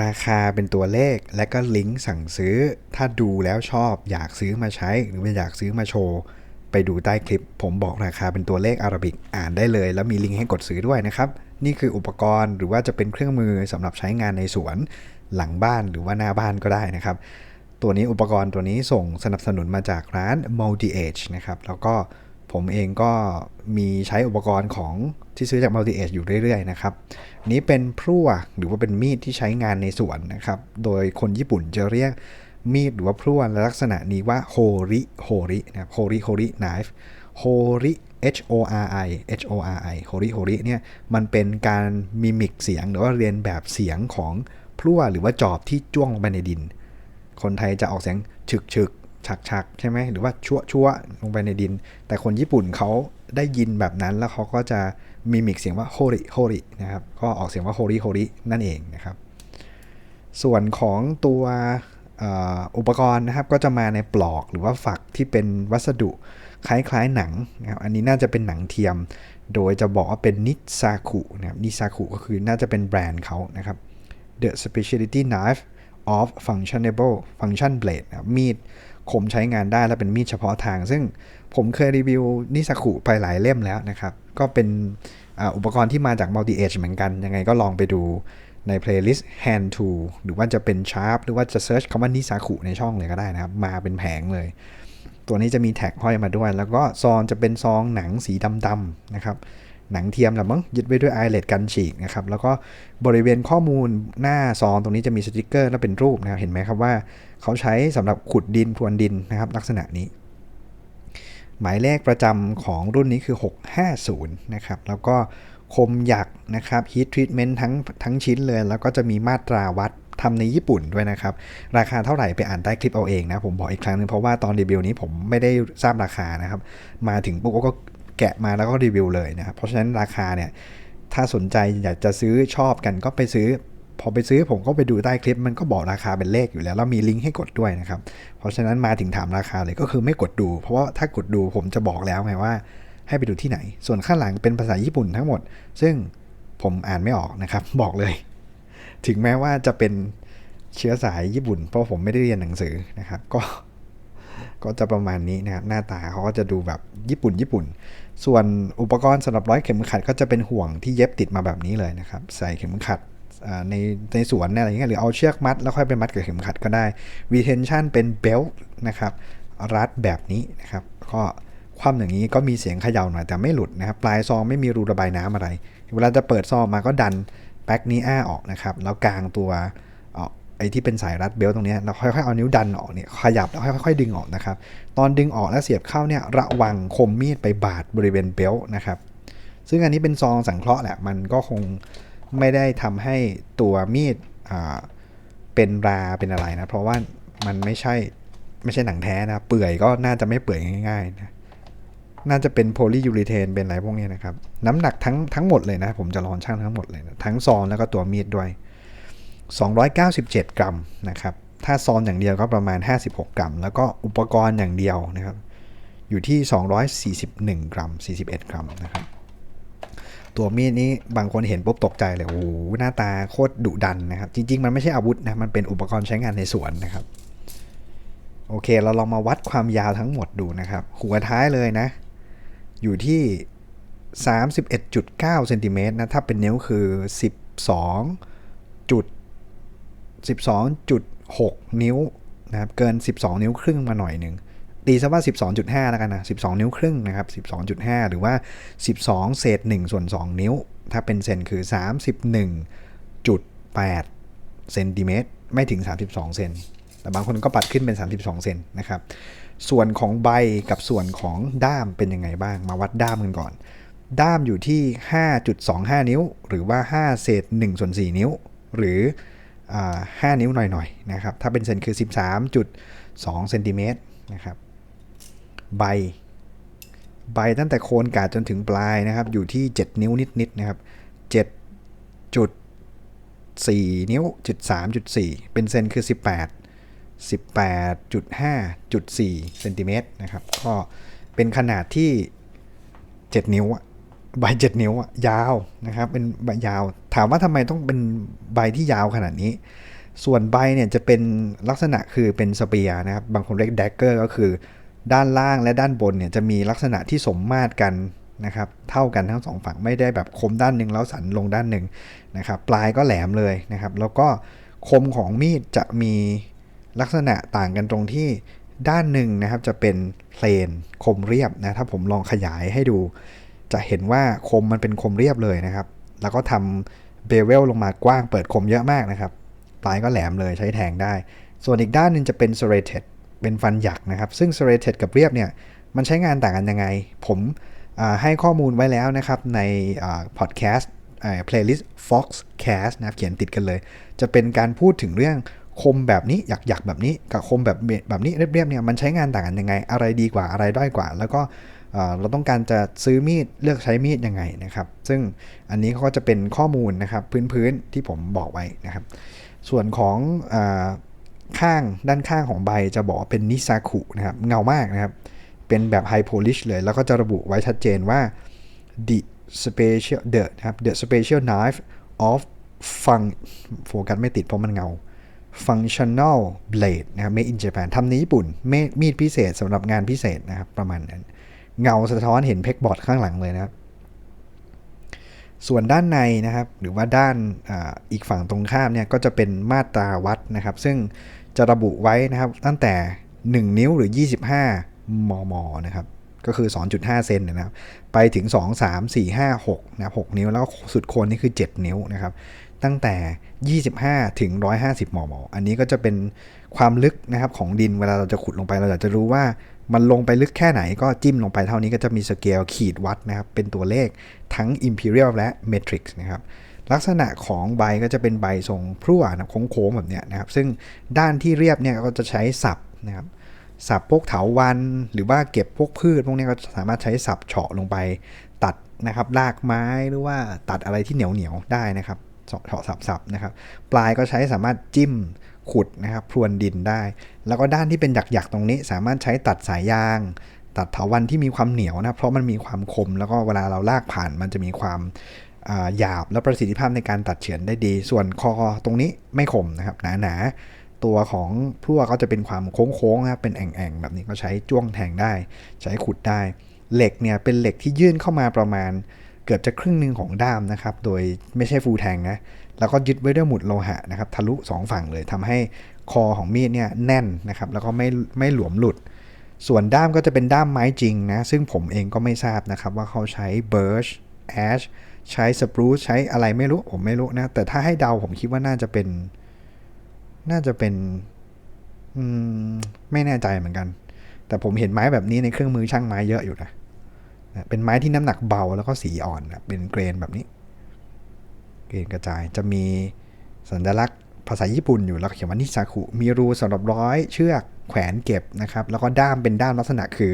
ราคาเป็นตัวเลขและก็ลิงก์สั่งซื้อ ถ้าดูแล้วชอบอยากซื้อมาใช้ หรือว่อยากซื้อมาโชว์ ไปดูใต้คลิป ผมบอกราคาเป็นตัวเลขอาราบิกอ่านได้เลย แล้วมีลิงก์ให้กดซื้อด้วยนะครับ นี่คืออุปกรณ์หรือว่าจะเป็นเครื่องมือสำหรับใช้งานในสวน หลังบ้านหรือว่าหน้าบ้านก็ได้นะครับ ตัวนี้อุปกรณ์ตัวนี้ส่งสนับสนุนมาจากร้าน Multi Age นะครับแล้วก็ ผมเองก็มีใช้อุปกรณ์ของที่ซื้อจาก Multi Age อยู่เรื่อยๆนะครับ นี้เป็นพลั่วหรือว่าเป็นมีดที่ใช้งานในสวนนะครับ โดยคนญี่ปุ่นจะเรียกมีดหรือว่าพลั่วลักษณะนี้ว่าโฮริโฮรินะครับโฮริโฮริ knife โฮริ H O R I H O R I โฮริโฮริเนี่ยมันเป็นการมิมิกเสียงหรือว่าเรียนแบบเสียงของพลั่วหรือว่าจอบที่จ้วงลงไปในดิน คนไทยจะออกเสียงฉึกฉึก ฉักฉักใช่ไหมหรือว่าชั่วชั่วลงไปในดิน แต่คนญี่ปุ่นเขาได้ยินแบบนั้นแล้วเขาก็จะมีมิกเสียงว่าโฮริโฮรินะครับก็ออกเสียงว่าโฮริโฮรินั่นเองนะครับ ส่วนของตัวอุปกรณ์นะครับก็จะมาในปลอกหรือว่าฝักที่เป็นวัสดุคล้ายๆหนังนะครับอันนี้น่าจะเป็นหนังเทียม โดยจะบอกว่าเป็นนิซาคุนะครับนิซาคุก็คือน่าจะเป็นแบรนด์เขานะครับ The Specialty Knife of Functionable Function Blade นะมีด คมใช้งานได้และเป็นมีดเฉพาะทาง ซึ่งผมเคยรีวิวนิซาคุไปหลายเล่มแล้วนะครับ ก็เป็นอุปกรณ์ที่มาจาก Multi Edge เหมือนกัน ยังไงก็ลองไปดูใน playlist hand tool หรือว่าจะเป็น sharp หรือว่าจะ search คำว่านิซาคุในช่องเลยก็ได้นะครับ มาเป็นแผงเลย ตัวนี้จะมีแท็กห้อยมาด้วย แล้วก็ซองจะเป็นซองหนังสีดำๆนะครับ หนังเทียมแหละมั้งยึดไว้ด้วยไอเลดกันฉีกนะครับแล้วก็บริเวณข้อมูลหน้าซองตรงนี้จะมีสติกเกอร์และเป็นรูปนะครับเห็นไหมครับว่าเขาใช้สำหรับขุดดินพรวนดินนะครับลักษณะนี้ หมายเลขประจำของรุ่นนี้คือ 650นะครับแล้วก็คมหยักนะครับ heat treatment ทั้งทั้งชิ้นเลย แล้วก็จะมีมาตราวัดทำในญี่ปุ่นด้วยนะครับ ราคาเท่าไหร่ไปอ่านใต้คลิปเอาเองนะ ผมบอกอีกครั้งนึงเพราะว่าตอนรีวิวนี้ผมไม่ได้ทราบราคานะครับ มาถึงปุ๊บก็ แกะมาแล้วก็รีวิวเลยนะครับ เพราะฉะนั้นราคาเนี่ย ถ้าสนใจอยากจะซื้อชอบกันก็ไปซื้อ พอไปซื้อผมก็ไปดูใต้คลิปมันก็บอกราคาเป็นเลขอยู่แล้ว แล้วมีลิงก์ให้กดด้วยนะครับ เพราะฉะนั้นมาถึงถามราคาเลยก็คือไม่กดดู เพราะว่าถ้ากดดูผมจะบอกแล้วไงว่า ให้ไปดูที่ไหน ส่วนข้างหลังเป็นภาษาญี่ปุ่นทั้งหมด ซึ่งผมอ่านไม่ออกนะครับ บอกเลย ถึงแม้ว่าจะเป็นเชื้อสายญี่ปุ่น เพราะผมไม่ได้เรียนหนังสือนะครับ ก็ ก็จะประมาณนี้นะครับหน้าตาเขาก็จะดูแบบญี่ปุ่นญี่ปุ่น ส่วนอุปกรณ์สำหรับร้อยเข็มขัดก็จะเป็นห่วงที่เย็บติดมาแบบนี้เลยนะครับ ใส่เข็มขัดในในสวนอะไรอย่างเงี้ยหรือเอาเชือกมัดแล้วค่อยไปมัดกับเข็มขัดก็ได้ retention เป็นเบลต์นะครับรัดแบบนี้นะครับ ก็ความอย่างนี้ก็มีเสียงเขย่าหน่อยแต่ไม่หลุดนะครับ ปลายซองไม่มีรูระบายน้ำอะไร เวลาจะเปิดซองมาก็ดันแบ็กนี้อ้าออกนะครับ แล้วกลางตัว ไอ้ที่เป็นสายรัดเบลตรงนี้เราค่อยๆเอานิ้วดันออกเนี่ยขยับแล้วค่อยๆดึงออกนะครับตอนดึงออกแล้วเสียบเข้าเนี่ยระวังคมมีดไปบาดบริเวณเบลนะครับซึ่งอันนี้เป็นซองสังเคราะห์แหละมันก็คงไม่ได้ทำให้ตัวมีดเป็นราเป็นอะไรนะเพราะว่ามันไม่ใช่ไม่ใช่หนังแท้นะเปื่อยก็น่าจะไม่เปื่อยง่ายๆนะน่าจะเป็นโพลียูริเทนเป็นอะไรพวกนี้นะครับน้ำหนักทั้งทั้งหมดเลยนะผมจะลองช่างทั้งหมดเลยนะทั้งซองแล้วก็ตัวมีดด้วย 297 กรัมนะครับ ถ้าซอนอย่างเดียวก็ประมาณ 56 กรัม แล้วก็อุปกรณ์อย่างเดียวนะครับ อยู่ที่ 241 กรัม 41 กรัมนะครับ ตัวมีดนี้บางคนเห็นปุ๊บตกใจเลยโอ้โหหน้าตาโคตรดุดันนะครับ จริง ๆ มันไม่ใช่อาวุธนะ มันเป็นอุปกรณ์ใช้งานในสวนนะครับ โอเค เราลองมาวัดความยาวทั้งหมดดูนะครับ หัวท้ายเลยนะ อยู่ที่ 31.9เซนติเมตรนะ ถ้าเป็นนิ้วคือ 12 จุด 12.6 นิ้วนะครับเกิน 12 นิ้วครึ่งมาหน่อยหนึ่งตีซะว่า 12.5 แล้วกันนะ 12 นิ้วครึ่งนะครับ 12.5 หรือว่า 12 เศษ 1 ส่วน 2 นิ้ว ถ้าเป็นเซนคือ 31.8 เซนติเมตร ไม่ถึง 32 เซน แต่บางคนก็ปัดขึ้นเป็น 32 เซนนะครับ ส่วนของใบกับส่วนของด้ามเป็นยังไงบ้าง มาวัดด้ามกันก่อน ด้ามอยู่ที่ 5.25 นิ้ว หรือว่า 5 เศษ 1 ส่วน 4 นิ้ว หรือ 5 นิ้วหน่อยๆนะครับ ถ้าเป็นเซนคือ 13.2เซนติเมตรนะครับใบ ใบตั้งแต่โคนกาดจนถึงปลายนะครับ อยู่ที่ 7 นิ้วนิดๆนะครับ7.4 นิ้วจุด3.4 เป็นเซนคือ 18 18.5.4เซนติเมตรนะครับ ก็เป็นขนาดที่ 7 นิ้ว ใบเจ็ดนิ้วอะยาวนะครับ เป็นใบยาว ถามว่าทำไมต้องเป็นใบที่ยาวขนาดนี้ ส่วนใบเนี่ยจะเป็นลักษณะคือเป็นสเปียร์นะครับ บางคนเรียกแดกเกอร์ก็คือ ด้านล่างและด้านบนเนี่ยจะมีลักษณะที่สมมาตรกันนะครับ เท่ากันทั้งสองฝั่งไม่ได้แบบคมด้านหนึ่งแล้วสันลงด้านหนึ่งนะครับ ปลายก็แหลมเลยนะครับ แล้วก็คมของมีดจะมีลักษณะต่างกันตรงที่ด้านหนึ่งนะครับจะเป็นเพลนคมเรียบนะถ้าผมลองขยายให้ดู จะเห็นว่าคมมันเป็นคมเรียบเลยนะครับ แล้วก็ทำเบเวลลงมากว้างเปิดคมเยอะมากนะครับ ปลายก็แหลมเลยใช้แทงได้ ส่วนอีกด้านนึงจะเป็น serrated เป็นฟันหยักนะครับ ซึ่ง serrated กับเรียบเนี่ยมันใช้งานต่างกันยังไง ผมให้ข้อมูลไว้แล้วนะครับในพอดแคสต์ playlist Foxcast นะครับเขียนติดกันเลย จะเป็นการพูดถึงเรื่องคมแบบนี้หยักๆแบบนี้กับคมแบบแบบนี้เรียบๆเนี่ยมันใช้งานต่างกันยังไง อะไรดีกว่าอะไรด้อยกว่า แล้วก็ เราต้องการจะซื้อมีดเลือกใช้มีดยังไงนะครับ ซึ่งอันนี้เขาก็จะเป็นข้อมูลนะครับพื้นๆที่ผมบอกไว้นะครับ ส่วนของอข้างด้านข้างของใบจะบอกว่าเป็นนิซาคุนะครับเงามากนะครับ เป็นแบบไฮโพลิชเลย แล้วก็จะระบุไว้ชัดเจนว่า the special the นะครับ the special knife of fun โฟกัสไม่ติดเพราะมันเงา functional blade นะครับ made in Japan ทำในญี่ปุ่น มีดพิเศษสำหรับงานพิเศษนะครับ ประมาณนั้น เงาสะท้อนเห็นเพกบอร์ดข้างหลังเลยนะครับ ส่วนด้านในนะครับ หรือว่าด้านออีกฝั่งตรงข้ามเนี่ยก็จะเป็นมาตราวัดนะครับ ซึ่งจะระบุไว้นะครับตั้งแต่ 1 นิ้วหรือ 25 มมนะครับก็คือ 2.5 เซนนะครับ ไปถึง 2 3 4 5 6นะครับ6นิ้ว แล้วสุดโคนนี่คือ 7 นิ้วนะครับ ตั้งแต่ 25 ถึง 150 มม อันนี้ก็จะเป็นความลึกนะครับของดิน เวลาเราจะขุดลงไป เราอยากจะรู้ว่า มันลงไปลึกแค่ไหนก็จิ้มลงไปเท่านี้ก็จะมีสเกลขีดวัดนะครับ เป็นตัวเลขทั้ง Imperial และ Matrix นะครับ ลักษณะของใบก็จะเป็นใบทรงพรั่วนะโค้งๆแบบเนี้ยนะครับ ซึ่งด้านที่เรียบเนี่ยก็จะใช้สับนะครับสับพวกเถาวันหรือว่าเก็บพวกพืช พวกนี้ก็สามารถใช้สับเฉาะลงไปตัดนะครับรากไม้หรือว่าตัดอะไรที่เหนียวเหนียวๆได้นะครับเฉาะเฉาะสับสับนะครับ ปลายก็ใช้สามารถจิ้ม ขุดนะครับพรวนดินได้ แล้วก็ด้านที่เป็นหยักๆตรงนี้ สามารถใช้ตัดสายยาง ตัดเถาวันที่มีความเหนียวนะเพราะมันมีความคม แล้วก็เวลาเราลากผ่านมันจะมีความาหยาบและประสิทธิภาพในการตัดเฉือนได้ดี ส่วนคอตรงนี้ไม่คมนะครับหนาๆตัวของพลั่วก็จะเป็นความโค้งๆนะครับเป็นแอ่งๆแบบนี้ก็ใช้จ้วงแทงได้ ใช้ขุดได้ เหล็กเนี่ยเป็นเหล็กที่ยื่นเข้ามาประมาณเกือบจะครึ่งหนึ่งของด้ามนะครับ โดยไม่ใช่ฟูแทงนะ แล้วก็ยึดไว้ด้วยหมุดโลหะนะครับทะลุ2ฝั่งเลยทำให้คอของมีดเนี่ยแน่นนะครับแล้วก็ไม่ไม่หลวมหลุด ส่วนด้ามก็จะเป็นด้ามไม้จริงนะซึ่งผมเองก็ไม่ทราบนะครับว่าเขาใช้เบิร์ชแอชใช้สปรูซใช้อะไรไม่รู้ผมไม่รู้นะแต่ถ้าให้เดาผมคิดว่าน่าจะเป็น น่าจะเป็นอืมไม่แน่ใจเหมือนกัน แต่ผมเห็นไม้แบบนี้ในเครื่องมือช่างไม้เยอะอยู่นะเป็นไม้ที่น้ำหนักเบาแล้วก็สีอ่อนนะเป็นเกรนแบบนี้ กรนกระจาย จะมีสัญลักษณ์ภาษาญี่ปุ่นอยู่แล้วเขียนว่านิซาคุ มีรูสำหรับร้อยเชือกแขวนเก็บนะครับ แล้วก็ด้ามเป็นด้ามลักษณะคือ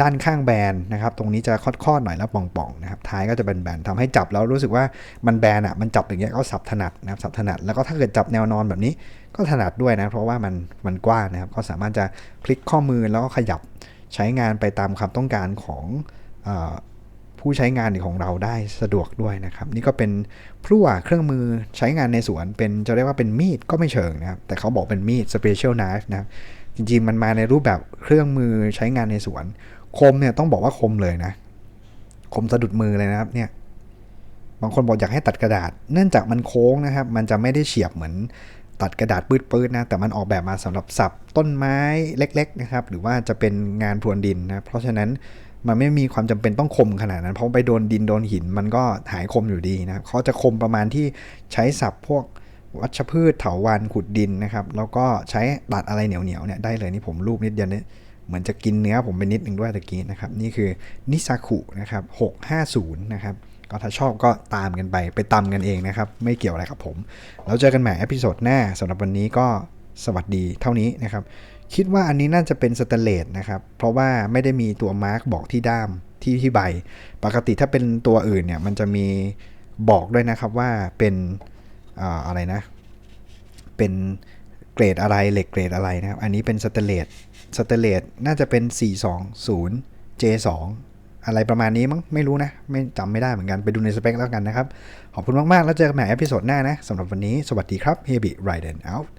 ด้านข้างแบนนะครับ ตรงนี้จะคอดๆหน่อยแล้วป่องๆนะครับ ท้ายก็จะเป็นแบนทำให้จับแล้วรู้สึกว่ามันแบนอะ มันจับอย่างเงี้ยก็สับถนัดนะครับ สับถนัด แล้วก็ถ้าเกิดจับแนวนอนแบบนี้ก็ถนัดด้วยนะ เพราะว่ามันมันกว้างนะครับ ก็สามารถจะพลิกข้อมือแล้วก็ขยับใช้งานไปตามความต้องการของ ผู้ใช้งานของเราได้สะดวกด้วยนะครับ นี่ก็เป็นพลั่วเครื่องมือใช้งานในสวน เป็นจะเรียกว่าเป็นมีดก็ไม่เชิงนะครับ แต่เขาบอกเป็นมีด special knife นะครับจริงๆ มันมาในรูปแบบเครื่องมือใช้งานในสวน คมเนี่ยต้องบอกว่าคมเลยนะ คมสะดุดมือเลยนะครับเนี่ยบางคนบอกอยากให้ตัดกระดาษ เนื่องจากมันโค้งนะครับ มันจะไม่ได้เฉียบเหมือนตัดกระดาษปืดๆนะ แต่มันออกแบบมาสำหรับสับต้นไม้เล็ก ๆ นะครับ หรือว่าจะเป็นงานพรวนดินนะ เพราะฉะนั้น มันไม่มีความจำเป็นต้องคมขนาดนั้น เพราะไปโดนดินโดนหินมันก็หายคมอยู่ดีนะครับเขาจะคมประมาณที่ใช้สับพวกวัชพืชเถาวันขุดดินนะครับ แล้วก็ใช้ตัดอะไรเหนียวๆเนี่ยได้เลยนี่ผมรูปนิดเดียวเนี่ยเหมือนจะกินเนื้อผมไปนิดนึงด้วยตะกี้นะครับ นี่คือนิซาคุนะครับ650 นะครับ ก็ถ้าชอบก็ตามกันไปไปตำกันเองนะครับ ไม่เกี่ยวอะไรกับผม แล้วเจอกันใหม่เอพิโซดหน้าสำหรับวันนี้ก็สวัสดีเท่านี้นะครับ คิดว่าอันนี้น่าจะเป็นสแตเลสนะครับ เพราะว่าไม่ได้มีตัวมาร์กบอกที่ด้ามที่ที่ใบ ปกติถ้าเป็นตัวอื่นเนี่ยมันจะมีบอกด้วยนะครับว่าเป็นอะไรนะ เป็นเกรดอะไรเหล็กเกรดอะไรนะครับ อันนี้เป็นสแตเลสสแตเลสน่าจะเป็น 420 J2 อะไรประมาณนี้มั้งไม่รู้นะ ไม่จำไม่ได้เหมือนกันไปดูในสเปคแล้วกันนะครับ ขอบคุณมาก ๆ แล้วเจอกันใหม่เอพิโซดหน้านะสำหรับวันนี้สวัสดีครับเฮบิไรเดนเอาท์